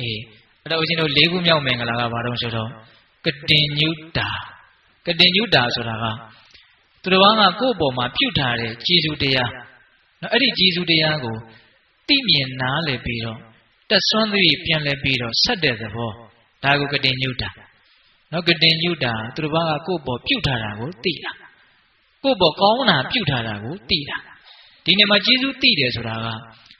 အေးအဲ့တော့ဦးဇင်းတို့၄ခုမြောက်မင်္ဂလာကဘာတော့ဆိုတော့ကတင်ညုတာကတင်ညုတာဆိုတာကသူတော်ဘာကကိုယ့်အပေါ်မှာပြုတ်ထားတဲ့ကျေးဇူးတရားနော်အဲ့ဒီကျေးဇူးတရားကိုသိမြင်နားလည်ပြီးတော့တက်ဆွမ်းသည့်ပြန်လဲပြီးတော့ဆက်တဲ့သဘောဒါကိုကတင်ညုတာနော်ကတင်ညုတာသူတော်ဘာကကိုယ့်အပေါ်ပြုတ်ထားတာကိုသိတာကိုယ့်ဘောကောင်းတာပြုတ်ထားတာကိုသိတာဒီနေ့မှာကျေးဇူးသိတယ်ဆိုတာက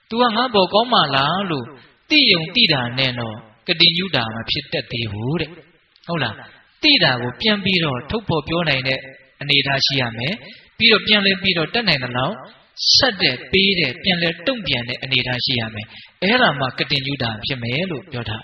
तू ကငါဘောကောင်းမှလားလို့ သိယုံသိတာနဲ့တော့ကတိညုတာမဖြစ်တတ်သေးဘူးတဲ့ဟုတ်လားသိတာကိုပြန်ပြီးတော့ထုတ်ဖော်ပြောနိုင်တဲ့အနေအထားရှိရမယ်ပြီးတော့ပြန်လဲပြီးတော့တက်နိုင်တဲ့လောက်ဆက်တဲ့ပေးတဲ့ပြန်လဲတုံ့ပြန်တဲ့အနေအထားရှိရမယ်အဲ့ဒါမှကတိညုတာဖြစ်မယ်လို့ပြောတာ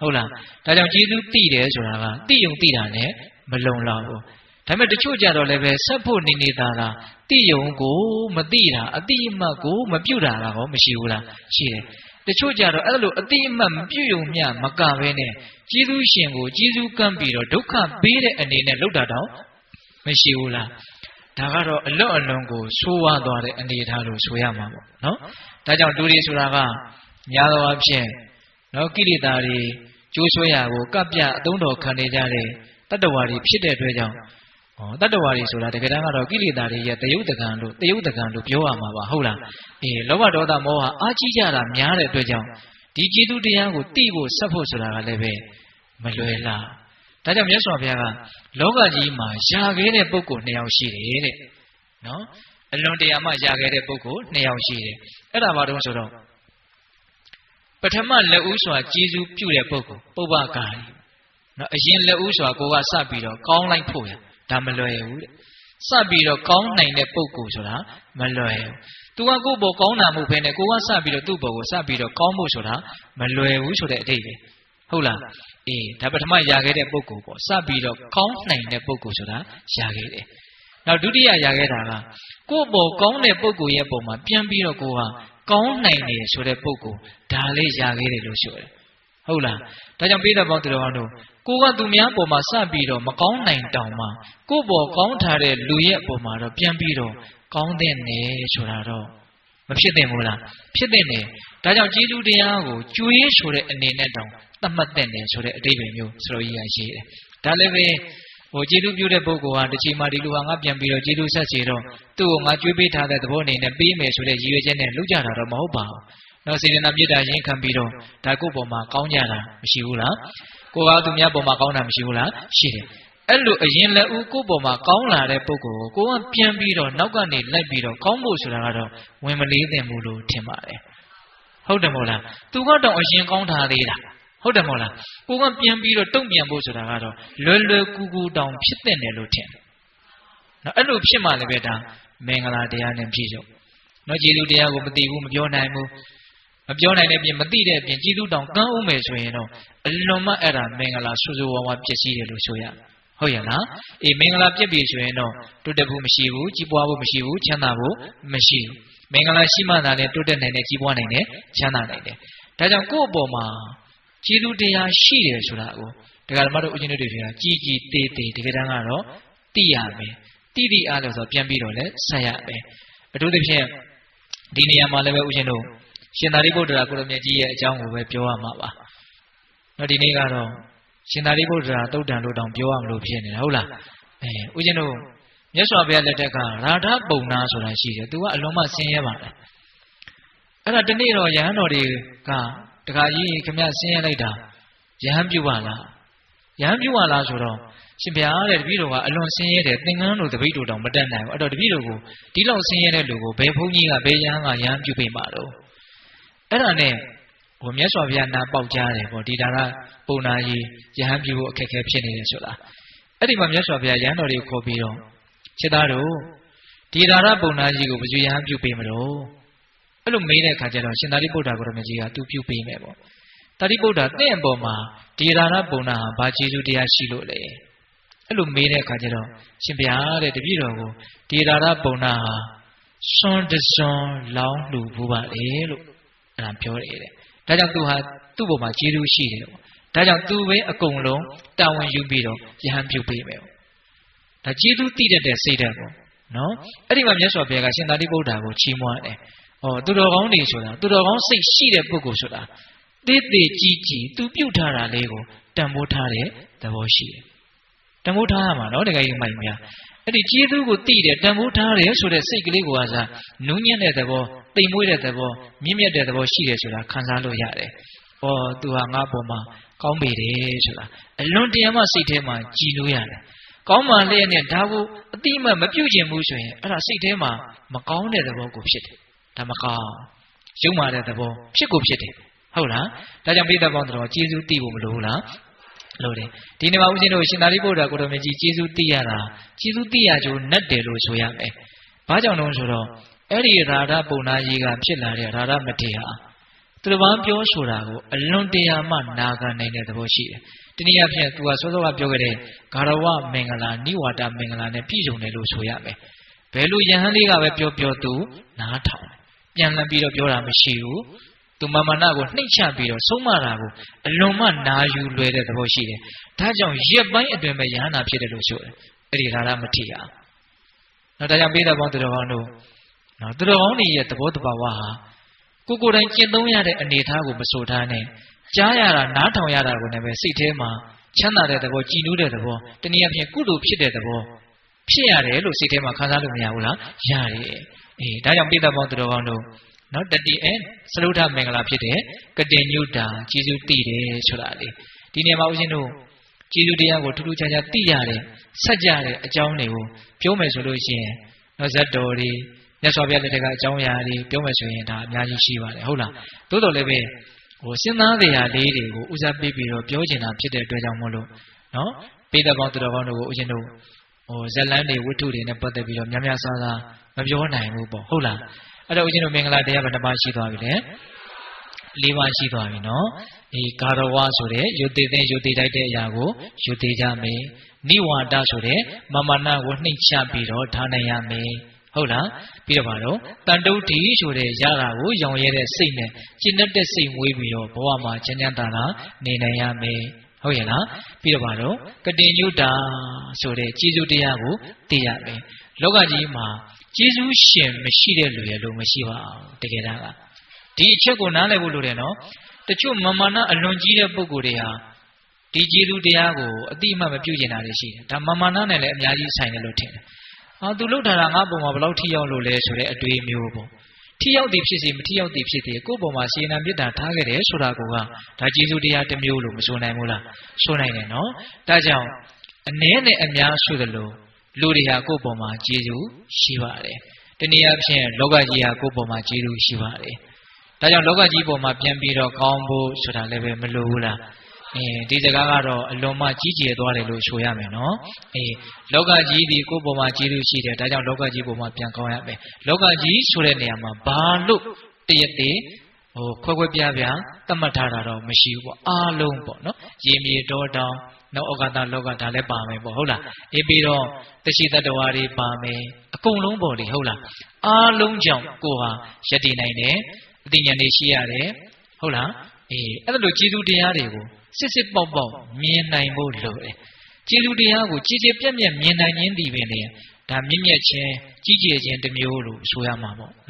ဟုတ်လားဒါကြောင့်ကျေးဇူးသိတယ်ဆိုတာကသိယုံသိတာနဲ့မလုံလောက်ဘူးဒါပေမဲ့တချို့ကြတော့လည်းပဲဆက်ဖို့နေနေသားလားတိယုံကိုမတိတာအတိအမှတ်ကိုမပြုတ်တာကောမရှိဘူးလားရှိတယ် တချို့ကြတော့အဲ့လိုအတိအမှတ်မပြုတ်ယုံမျှမကဘဲနဲ့ကျေးဇူးရှင်ကိုကျေးဇူးကမ်းပြီးတော့ဒုက္ခပေးတဲ့အနေနဲ့လှုပ်တာတော့မရှိဘူးလားဒါကတော့အလွတ်အလွန်ကိုဆိုးဝါးသွားတဲ့အနေအထားလို့ဆိုရမှာပေါ့နော်ဒါကြောင့်ဒူရီဆိုတာကညာတော်အဖြစ်နော်ကိလေသာတွေကျိုးဆွဲရာကိုကပ်ပြအသုံးတော်ခံနေကြတဲ့တတ္တဝါတွေဖြစ်တဲ့အတွက်ကြောင့် ဩတတ္တဝါတွေဆိုတာတကယ်တမ်းကတော့ကိလေသာတွေရဲ့တယုတ်တကံလို့တယုတ်တကံလို့ပြောရမှာပါဟုတ်လားအေးလောဘဒေါသမောဟအားကြီးကြတာများတဲ့အတွက်ကြောင့်ဒီကျေးဇူးတရားကိုသိဖို့ဆက်ဖို့ဆိုတာကလည်းပဲမလွယ်လားဒါကြောင့်မြတ်စွာဘုရားကလောကကြီးမှာယာခဲ့တဲ့ပုဂ္ဂိုလ်နှစ်ယောက်ရှိတယ်တဲ့နော်အလွန်တရာမှယာခဲ့တဲ့ပုဂ္ဂိုလ်နှစ်ယောက်ရှိတယ်အဲ့ဒါဘာတုံးဆိုတော့ပထမလက်ဦးစွာကျေးဇူးပြုတဲ့ပုဂ္ဂိုလ်ပုဗ္ဗကာရီနော်အရင်လက်ဦးစွာကိုကစပြီးတော့ကောင်းလိုက်ဖို့ရ ဒါမလွယ်ဘူးတဲ့စပြီးတော့ကောင်းနိုင်တဲ့ပုံကိုဆိုတာမလွယ်ဘူးသူကကိုယ့်ဘောကောင်းတာမဟုတ်ဘဲနဲ့ကိုကစပြီးတော့သူ့ဘောကိုစပြီးတော့ကောင်းဖို့ဆိုတာမလွယ်ဘူးဆိုတဲ့အတိတ်ပဲဟုတ်လားအေးဒါပထမရခဲ့တဲ့ပုံကိုပေါ့စပြီးတော့ကောင်းနိုင်တဲ့ပုံကိုဆိုတာရခဲ့တယ်နောက်ဒုတိယရခဲ့တာကကိုယ့်ဘောကောင်းတဲ့ပုံကိုရဲ့ပုံမှာပြန်ပြီးတော့ကိုကကောင်းနိုင်တယ်ဆိုတဲ့ပုံကိုဒါလေးရခဲ့တယ်လို့ဆိုတယ်ဟုတ်လားဒါကြောင့်ပိဋကပေါင်းသူတော်တို့ ကိုကသူများပေါ်မှာစပြီးတော့မကောင်းနိုင်တောင်မှကိုပေါ်ကောင်းထားတဲ့လူရဲ့အပေါ်မှာတော့ပြန်ပြီးတော့ကောင်းတဲ့နယ်ဆိုတာတော့မဖြစ်သင့်ဘူးလားဖြစ်သင့်တယ်ဒါကြောင့်ကျေးဇူးတရားကိုကျွေးဆိုတဲ့အနေနဲ့တောင်သတ်မှတ်တဲ့နယ်ဆိုတဲ့အတိတ်ပဲမျိုးဆိုလိုကြီးရရှိတယ်ဒါလည်းပဲဟိုကျေးဇူးပြုတဲ့ပုဂ္ဂိုလ်ဟာတစ်ချိန်မှဒီလူဟာငါပြန်ပြီးတော့ကျေးဇူးဆက်စီတော့သူ့ကိုငါကြွေးပေးထားတဲ့သဘောအနေနဲ့ပေးမယ်ဆိုတဲ့ရည်ရွယ်ချက်နဲ့လုပ်ကြတာတော့မဟုတ်ပါဘူးနော်စေတနာမေတ္တာရင်းခံပြီးတော့ဒါကိုယ့်ပေါ်မှာကောင်းကြတာမရှိဘူးလား ကိုကသူများပေါ်မှာကောင်းတာမရှိဘူးလားရှိတယ်အဲ့လိုအရင်လက်ဦးကိုယ့်ပေါ်မှာကောင်းလာတဲ့ပုဂ္ဂိုလ်ကိုကိုကပြန်ပြီးတော့နောက်ကနေလိုက်ပြီးတော့ကောင်းဖို့ဆိုတာကတော့ဝင်မလေးသင့်ဘူးလို့ထင်ပါတယ်ဟုတ်တယ်မို့လားသူကတော့အရင်ကောင်းထားသေးတာဟုတ်တယ်မို့လားကိုကပြန်ပြီးတော့တုံ့ပြန်ဖို့ဆိုတာကတော့လွယ်လွယ်ကူကူတောင်ဖြစ်တဲ့တယ်လို့ထင်တယ်နော်အဲ့လိုဖြစ်မှလည်းပဲဒါမင်္ဂလာတရားနဲ့ပြည့်စုံနော်ကျေးဇူးတရားကိုမသိဘူးမပြောနိုင်ဘူး မပြောနိုင်တဲ့အပြင်မသိတဲ့အပြင်ကျေးဇူးတောင်ကမ်းဦးမယ်ဆိုရင်တော့အလွန်မှအဲ့ဒါမင်္ဂလာဆူဆူဝါးဝါပျက်စီးတယ်လို့ဆိုရဟုတ်ရဲ့လားအေးမင်္ဂလာပြည့်ပြီဆိုရင်တော့တိုးတက်ဖို့မရှိဘူးကြီးပွားဖို့မရှိဘူးချမ်းသာဖို့မရှိဘူးမင်္ဂလာရှိမှသာလေတိုးတက်နိုင်တယ်ကြီးပွားနိုင်တယ်ချမ်းသာနိုင်တယ်ဒါကြောင့်ကိုယ့်အပေါ်မှာကျေးဇူးတရားရှိတယ်ဆိုတာကိုဒကာဓမ္မတို့ဦးဇင်းတို့တွေကကြီးကြီးသေးသေးတကယ်တမ်းကတော့သိရမယ်တိတိအားလို့ဆိုပြန်ပြီးတော့လည်းဆက်ရမယ်အထူးသဖြင့်ဒီနေရာမှာလည်းပဲဦးဇင်းတို့ ရှင်သာရိပုတ္တရာကိုရမြတ်ကြီးရဲ့အကြောင်းကိုပဲပြောရမှာပါ။နော်ဒီနေ့ကတော့ရှင်သာရိပုတ္တရာတုတ်တန်လို့တောင်ပြောရမလို့ဖြစ်နေတာဟုတ်လား။အဲဦးဇင်းတို့မြတ်စွာဘုရားလက်ထက်ကရာထပုံနာဆိုတာရှိတယ်။ तू ကအလုံးမဆင်းရဲပါတယ်။အဲ့ဒါတနေ့တော့ယဟန်တော်တွေကတခါကြီးခမဆင်းရဲလိုက်တာယဟန်ပြုပါလား။ယဟန်ပြုပါလားဆိုတော့ရှင်ဗျာတဲ့တပည့်တော်ကအလွန်ဆင်းရဲတယ်သင်္ကန်းတို့တပည့်တော်တောင်မတက်နိုင်ဘူးအဲ့တော့တပည့်တော်ကိုဒီလောက်ဆင်းရဲတဲ့လူကိုဘယ်ဘုန်းကြီးကဘယ်ယဟန်ကယဟန်ပြုပေးမှာတော့ အဲ့ဒါနဲ့ဟိုမြတ်စွာဘုရားနာပေါက်ကြားတယ်ပေါ့ဒီဒါကပုံနာကြီးယဟန်ပြုဖို့အခက်အခဲဖြစ်နေတယ်ဆိုတာအဲ့ဒီမှာမြတ်စွာဘုရားယဟန်တော်တွေကိုခေါ်ပြီးတော့ခြေသားတို့ဒီဒါရပုံနာကြီးကိုဘယ်သူယဟန်ပြုပေးမလို့အဲ့လိုမေးတဲ့အခါကျတော့ရှင်သာရိပုတ္တရာကိုရမကြီးကသူပြုပေးမယ်ပေါ့တာရိပုတ္တရာတင့်အပေါ်မှာဒီဒါရပုံနာဟာဘာကျေးဇူးတရားရှိလို့လဲအဲ့လိုမေးတဲ့အခါကျတော့ရှင်ဘုရားတဲ့တပည့်တော်ကိုဒီဒါရပုံနာဟာစွန်တစွန်လောင်းလှူဖို့ပါလေလို့ အဲ့ဒါပြောတယ်တဲ့ဒါကြောင့်သူဟာသူ့ဘုံမှာကျေးဇူးရှိတယ်ပေါ့ဒါကြောင့်သူပဲအကုန်လုံးတာဝန်ယူပြီးတော့ယဟန်ပြုပေးမယ်ပေါ့ဒါကျေးဇူးတည်တတ်တဲ့စိတ်ဓာတ်ပေါ့နော်အဲ့ဒီမှာမြတ်စွာဘုရားကရှင်သာရိပုတ္တရာကိုချီးမွမ်းတယ်ဟောသူတော်ကောင်းတွေဆိုတာသူတော်ကောင်းစိတ်ရှိတဲ့ပုဂ္ဂိုလ်ဆိုတာသေးသေးကြီးကြီးသူပြုတ်ထားတာလေးကိုတန်ဖိုးထားတဲ့သဘောရှိတယ်တန်ဖိုးထားရမှာနော်တကယ်ကြီးမိုက်များ အဲ့ဒီကျေးဇူးကိုသိတယ်တန်ဖိုးထားတယ်ဆိုတဲ့စိတ်ကလေးကိုကစားနူးညံ့တဲ့သဘောတိမ်မွေးတဲ့သဘောမြင့်မြတ်တဲ့သဘောရှိတယ်ဆိုတာခံစားလို့ရတယ်။ဩသူဟာငါ့ပေါ်မှာကောင်းပေတယ်ဆိုတာအလွန်တရာမှစိတ်ထဲမှာကြည်လို့ရတယ်။ကောင်းမှလျက်နဲ့ဒါကိုအတိအမှမပြုတ်ကျင်ဘူးဆိုရင်အဲ့ဒါစိတ်ထဲမှာမကောင်းတဲ့သဘောကိုဖြစ်တယ်။ဒါမကောင်းရုံမာတဲ့သဘောဖြစ်ကိုဖြစ်တယ်။ဟုတ်လား။ဒါကြောင့်ပိဿပေါင်းတော်ကျေးဇူးသိဖို့မလိုဘူးလား။ လို့တယ်ဒီနေ့မှာဦးဇင်းတို့ရှင်သာရိပုတ္တရာကိုတော်မြတ်ကြီးကျေးဇူးသိရတာကျေးဇူးသိရကြိုးနဲ့တယ်လို့ဆိုရမယ်။ဘာကြောင့်လဲဆိုတော့အဲ့ဒီရာဓပုံနာကြီးကဖြစ်လာတဲ့ရာဓမထေဟာသူတစ်ပါးပြောဆိုတာကိုအလွန်တရာမှနာခံနိုင်တဲ့သဘောရှိတယ်။တနည်းအားဖြင့်သူကစောစောကပြောခဲ့တဲ့ဂါရဝမင်္ဂလာနိဝါဒမင်္ဂလာနဲ့ပြည့်စုံတယ်လို့ဆိုရမယ်။ဘယ်လိုယဟန်လေးကပဲပြောပြောသူနားထောင်ပြန်လည်ပြီးတော့ပြောတာမရှိဘူး။ သူမမနာကိုနှိမ့်ချပြီးတော့ဆုံးမတာကိုအလွန်မှနာယူလွယ်တဲ့သဘောရှိတယ်။ဒါကြောင့်ရက်ပိုင်းအတွင်းပဲယဟန်နာဖြစ်တယ်လို့ဆိုတယ်။အဲ့ဒီရာဓမထေဟာနော်ဒါကြောင့်ပိဿပေါင်းသူတော်ကောင်းတို့နော်သူတော်ကောင်းတွေရဲ့သဘောတဘာဝဟာကိုကိုယ်တိုင်ကျင့်သုံးရတဲ့အနေအထားကိုမဆိုထားနဲ့ကြားရတာနားထောင်ရတာကိုလည်းပဲစိတ်ထဲမှာချမ်းသာတဲ့သဘောကြည်နူးတဲ့သဘောတနည်းအားဖြင့်ကုသိုလ်ဖြစ်တဲ့သဘောဖြစ်ရတယ်လို့စိတ်ထဲမှာခံစားလို့မရဘူးလားရတယ်အေးဒါကြောင့်ပိဿပေါင်းသူတော်ကောင်းတို့ နော်တတိအဲစလုထမင်္ဂလာဖြစ်တဲ့ကတင်ညုတာကျေးဇူးတည်တယ်ဆိုတာလေဒီနေရာမှာဦးဇင်းတို့ကျေးဇူးတရားကိုထူးထူးခြားခြားသိရတဲ့ဆက်ကြတဲ့အကြောင်းတွေကိုပြောမယ်ဆိုလို့ရှိရင်နော်ဇတ်တော်တွေမြတ်စွာဘုရားလက်ထက်ကအကြောင်းအရာတွေပြောမယ်ဆိုရင်ဒါအများကြီးရှိပါတယ်ဟုတ်လားသို့တော်လည်းပဲဟိုစဉ်းစားတရားလေးတွေကိုဦးစားပေးပြီးတော့ပြောချင်တာဖြစ်တဲ့အတွက်ကြောင့်မို့လို့နော်ပိဋကပေါင်းသူတော်ကောင်းတို့ကိုဦးဇင်းတို့ဟိုဇလန်းတွေဝတ္ထုတွေနဲ့ပတ်သက်ပြီးတော့များများဆဆမပြောနိုင်ဘူးပေါ့ဟုတ်လား အဲ့တော့ဦးဇင်းတို့မင်္ဂလာတရားဘယ်နှပါရှိသွားပြီလဲ၄ပါးရှိသွားပြီနော်ဒီကာရဝဆိုတဲ့ယုတ်သေးတဲ့ယုတ်သေးတိုက်တဲ့အရာကိုယုတ်သေးကြမယ်နိဝါဒဆိုတဲ့မမနာကိုနှိမ့်ချပြီးတော့ထားနိုင်ရမယ်ဟုတ်လားပြီးတော့ပါတော့တန်တုဋ္ဌိဆိုတဲ့ရတာကိုရောင်ရဲတဲ့စိတ်နဲ့ကျင့်တတ်တဲ့စိတ်မွေးပြီးတော့ဘဝမှာချမ်းချမ်းသာသာနေနိုင်ရမယ်ဟုတ်ရဲ့လားပြီးတော့ပါတော့ကတင်ညုတာဆိုတဲ့ကျေးဇူးတရားကိုသိရမယ်လောကကြီးမှာ ကျေးဇူးရှင်မရှိတဲ့လူရဲ့လို့မရှိပါဘူးတကယ်တမ်းကဒီအချက်ကိုနားလည်ဖို့လိုတယ်နော်တချို့မမာနအလွန်ကြီးတဲ့ပုဂ္ဂိုလ်တွေဟာဒီကျေးဇူးတရားကိုအတိအမှတ်မပြုကျင်တာတွေရှိတယ်ဒါမမာနနဲ့လည်းအများကြီးဆိုင်တယ်လို့ထင်တယ်အာသူလှုပ်ထားတာငါ့ပုံမှာဘယ်လောက်ထိရောက်လို့လဲဆိုတဲ့အတွေးမျိုးပေါ့ထိရောက်သည်ဖြစ်စေမထိရောက်သည်ဖြစ်စေကိုယ့်ပုံမှာစေနာမေတ္တာထားခဲ့တယ်ဆိုတာကဒါကျေးဇူးတရားတစ်မျိုးလို့မဆိုနိုင်ဘူးလားဆိုနိုင်တယ်နော်ဒါကြောင့်အနည်းနဲ့အများဆိုသလို လူတွေဟာကိုယ့်ပုံမှာကျေးဇူးရှိပါတယ်တနည်းအားဖြင့်လောကကြီးဟာကိုယ့်ပုံမှာကျေးဇူးရှိပါတယ်ဒါကြောင့်လောကကြီးပုံမှာပြန်ပြီးတော့ကောင်းဖို့ဆိုတာလည်းပဲမလိုဘူးလားအဲဒီစကားကတော့အလွန်မှကြီးကျယ်သွားတယ်လို့ဆိုရမယ်နော်အေးလောကကြီးဒီကိုယ်ပေါ်မှာကြီးလို့ရှိတယ်ဒါကြောင့်လောကကြီးပေါ်မှာပြန်ကောင်းရမယ်လောကကြီးဆိုတဲ့နေရာမှာဘာလို့တရက်တည်းဟိုခွဲခွဲပြားပြားသတ်မှတ်ထားတာတော့မရှိဘူးပေါ့အားလုံးပေါ့နော်ရေမြေတောတောင် နောက်ဩကာသလောကဒါလည်းပါမယ်ပေါ့ဟုတ်လားအေးပြီးတော့တရှိတတ္တဝါတွေပါမယ်အကုန်လုံးပေါ့လေဟုတ်လားအားလုံးကြောင့်ကိုဟာယက်တည်နိုင်တယ်အသိဉာဏ်တွေရှိရတယ်ဟုတ်လားအေးအဲ့လိုကျေးဇူးတရားတွေကိုစစ်စစ်ပေါက်ပေါက်မြင်နိုင်ဖို့လိုတယ်ကျေးဇူးတရားကိုကြည်ကြည်ပြတ်ပြတ်မြင်နိုင်ခြင်းဒီပင်လေဒါမြင့်မြတ်ခြင်းကြီးကျယ်ခြင်းတစ်မျိုးလို့ဆိုရမှာပေါ့နော်